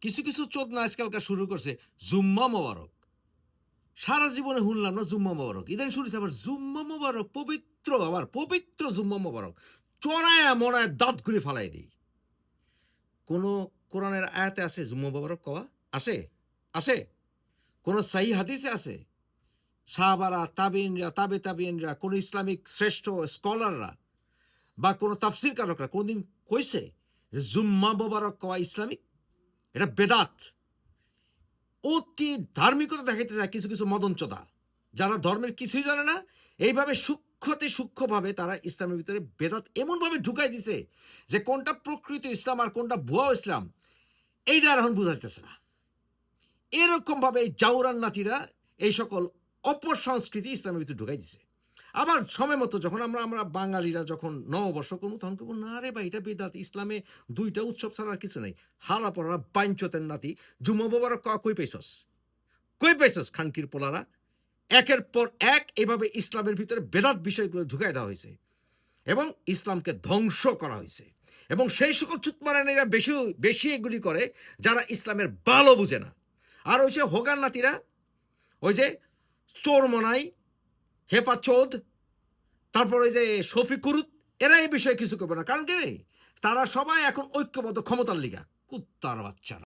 কিছু কিছু চোদ না আজকালকার শুরু করছে, জুম্মা মোবারক। সারা জীবনে শুনলাম না জুম্মা মোবারক। ইদানি শুনেছি আবার জুম্মা মোবারক, পবিত্র, আবার পবিত্র জুম্মা মোবারক। চড়ায় মরায় দাঁত ঘুরে ফালাই দিই। কোনো কোরআনের আয়াতে আছে জুম্মা মোবারক কওয়া? আছে? আছে? কোনো সাহি হাদিসে আছে? সাহাবারা তাবিনরা তাবে তাবিনরা কোনো ইসলামিক শ্রেষ্ঠ স্কলাররা বা কোনো তাফসির কারকরা কোনোদিন কইছে যে জুম্মা মোবারক কওয়া ইসলামিক? এটা বেদাত। অতি ধার্মিকতা দেখাইতে চায় কিছু কিছু মদনচোদা, যারা ধর্মের কিছুই জানে না। এইভাবে সূক্ষ্মতে সূক্ষ্মভাবে তারা ইসলামের ভিতরে বেদাত এমনভাবে ঢুকাই দিছে যে কোনটা প্রকৃত ইসলাম আর কোনটা ভুয়া ইসলাম, এইটা আর এখন বুঝাইতেছে না। এরকমভাবে এই জাউরান নাতিরা এই সকল অপর অপসংস্কৃতি ইসলামের ভিতরে ঢুকাই দিছে। আবার সময় মতো যখন আমরা আমরা বাঙালিরা যখন নববর্ষ করব, তখন কেবল না রে ভাই, এটা বেদাত, ইসলামে দুইটা উৎসব ছাড়া আর কিছু নাই। হালা পড়া বাইঞ্চতের নাতি জুমা বাবার কই পাইছস? কই পাইছস খানকির পোলারা? একের পর এক এভাবে ইসলামের ভিতরে বেদাত বিষয়গুলো ঢুকাই দেওয়া হয়েছে এবং ইসলামকে ধ্বংস করা হয়েছে। এবং সেই সকল চুতমারানিরা বেশি বেশি এগুলি করে যারা ইসলামের বালও বুঝে না। আর ওই যে হোগান নাতিরা, ওই যে চোর মনাই হেপা চৌধ, তারপর ওই যে শফিকুরুত এরা এই বিষয়ে কিছু করবে না। কারণ কি? তারা সবাই এখন ঐক্যবদ্ধ ক্ষমতার লিগা। কুত্তার বাচ্চারা।